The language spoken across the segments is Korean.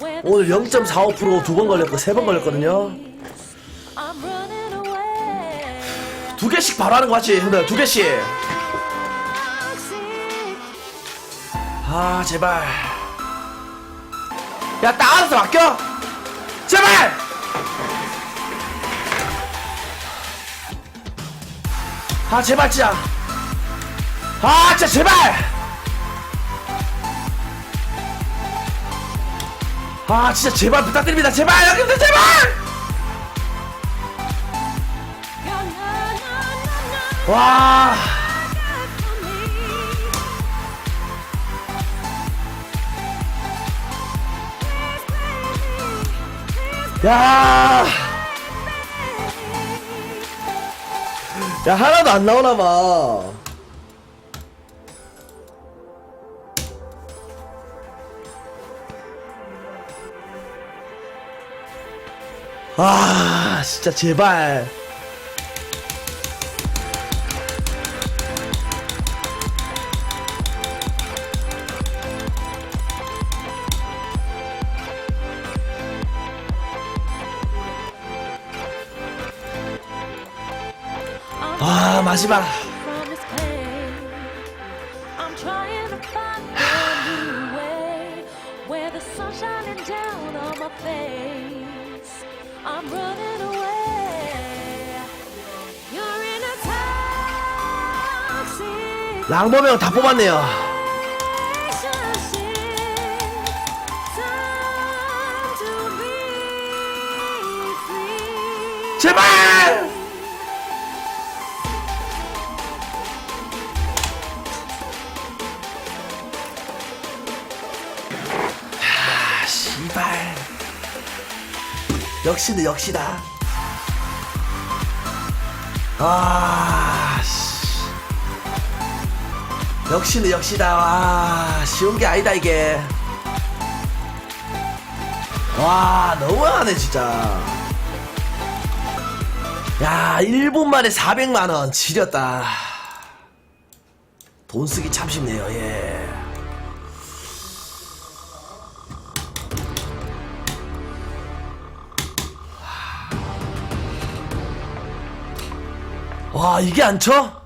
오늘 0.45%두 번 걸렸고 세 번 걸렸거든요. 두 개씩 바로 하는 거 맞지? 형들 두 개씩. 아 제발. 야딱 알아서 맡겨. 제발. 아 제발 진짜. 아 진짜 제발. 아 진짜 제발 부탁드립니다 제발 여기부터 제발. 와. 야. 야 하나도 안 나오나 봐. 아 진짜 제발. 아 마지막. Where the sun's shining down on my face. I'm running away. You're in a toxic 랑범형 다 뽑았네요. 제발. 아 씨발. 역시는 역시다. 아 씨. 역시는 역시다. 와 쉬운 게 아니다 이게. 와 너무하네 진짜. 야 1분 만에 400만원 지렸다. 돈 쓰기 참 쉽네요 예. 와 이게 안 쳐?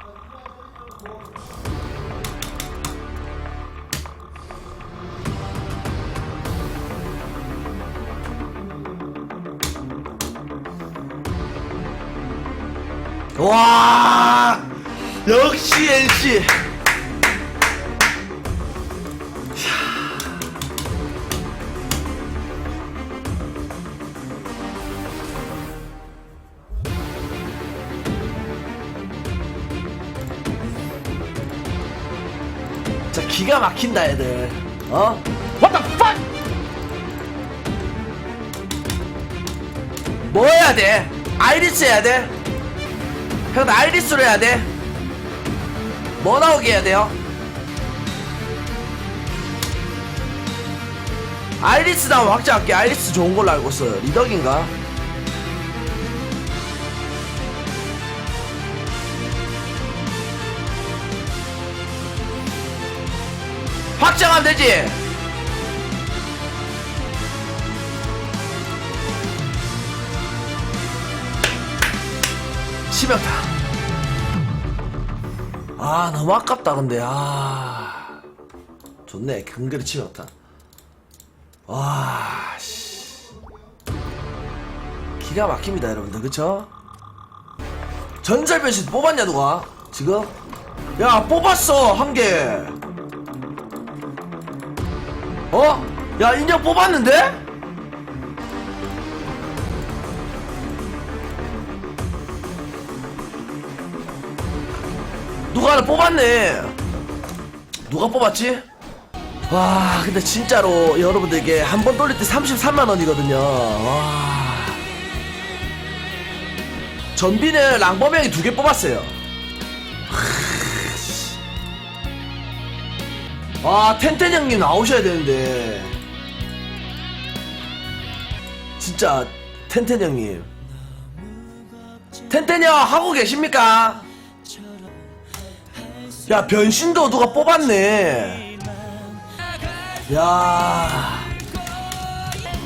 와 역시 NC 기가 막힌다 애들 어? What the fuck? 뭐 해야 돼? 아이리스 해야 돼? 형, 나 아이리스로 해야 돼. 뭐 나오게 해야 돼요? 아이리스 나오면 확정할게. 아이리스 좋은 걸로 알고 있어. 리덕인가? 확정하면 되지? 치명타. 아 너무 아깝다 근데 아 좋네 근거리 치명타. 와 씨. 기가 막힙니다 여러분들 그쵸? 전설 변신 뽑았냐 누가 지금? 야 뽑았어 한 개. 어? 야 인형 뽑았는데? 누가 하나 뽑았네. 누가 뽑았지? 와, 근데 진짜로 여러분들에게 한 번 돌릴 때 33만 원이거든요. 와. 전비는 랑범형이 두 개 뽑았어요. 와, 텐텐 형님 나오셔야 되는데. 진짜 텐텐 형님. 텐텐 형 하고 계십니까? 야 변신도 누가 뽑았네 야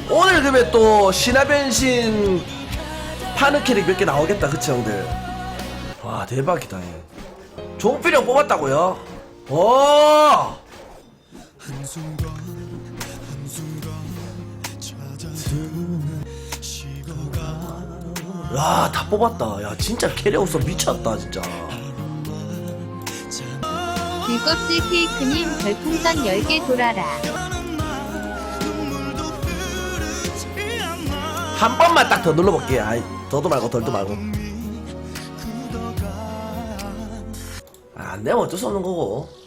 오늘 그러면 또 신화변신 파는 캐릭 몇 개 나오겠다 그치 형들 와 대박이다 얘. 종필형 뽑았다고요? 오 야, 다 뽑았다. 야, 진짜 캐리어서 미쳤다, 진짜. 불껍질 케이크님 별풍선 10개 돌아라. 한 번만 딱 더 눌러볼게. 아이, 더도 말고 덜도 말고. 아, 안 되면 어쩔 수 없는 거고.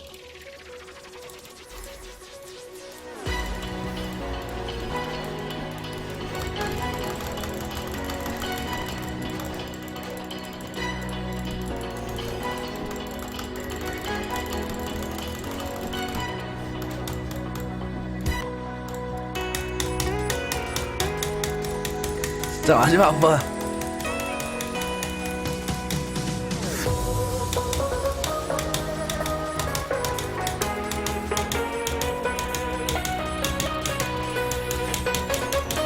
자, 마지막 한 번.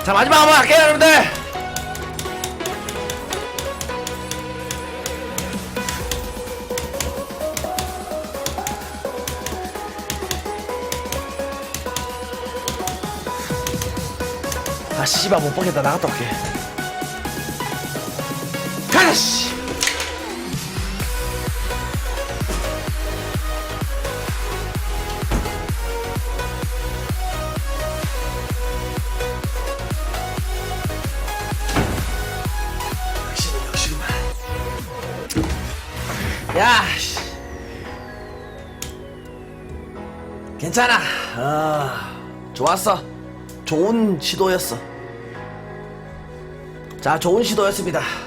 자, 마지막 한번 할게요, 여러분들. 아, 씨발, 못 보겠다. 나갔다 올게. 가자, 씨! 역시는 역시구만. 야, 씨. 괜찮아. 아, 좋았어. 좋은 시도였어. 자, 좋은 시도였습니다.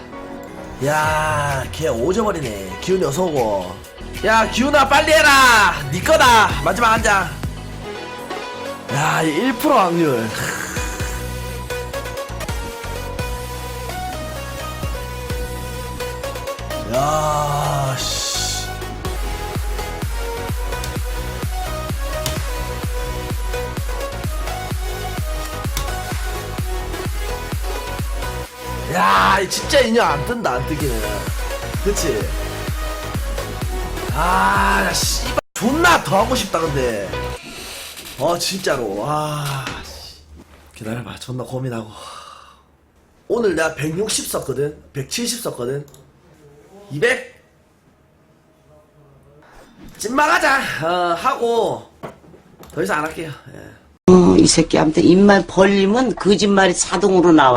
야, 걔 오져버리네. 기훈이 어서 오고. 야, 기훈아 빨리 해라. 네 거다. 마지막 한 장. 야, 1% 확률. 야, 야, 이 진짜 인형 안 뜬다, 안 뜨기는. 그치? 아, 야, 씨발. 존나 더 하고 싶다, 근데. 어, 진짜로. 와. 씨. 기다려봐, 존나 고민하고. 오늘 내가 160 썼거든? 170 썼거든? 200? 찐막하자. 어, 하고. 더 이상 안 할게요. 예. 어, 이 새끼한테 입만 벌리면 거짓말이 자동으로 나와.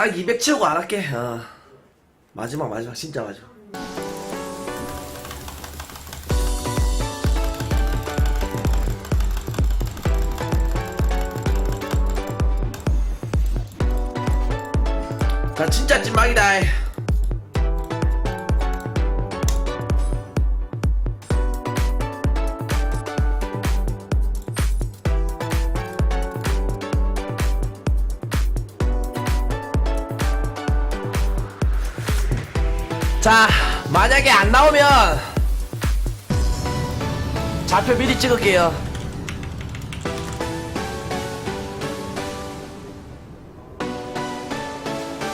딱 200 채우고 안 할게. 어. 마지막 마지막 진짜 마지막. 자 진짜 찐막이다. 자 만약에 안 나오면 좌표 미리 찍을게요.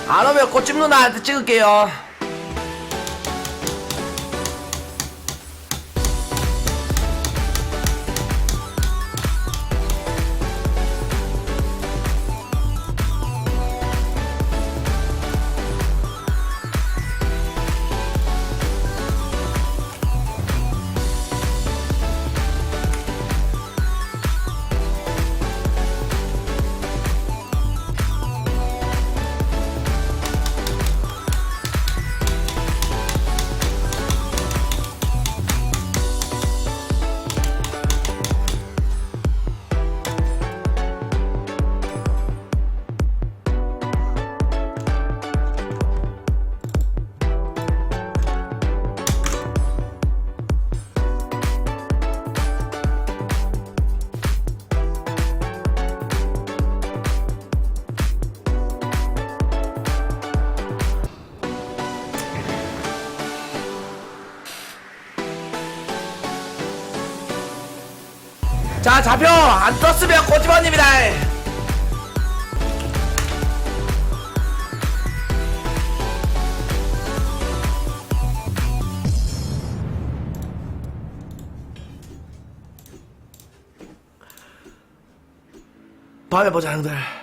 안 오면 꽃집 누나한테 찍을게요. 자 잡혀. 안 떴으면 꼬집어입니다. 밤에 보자 형들.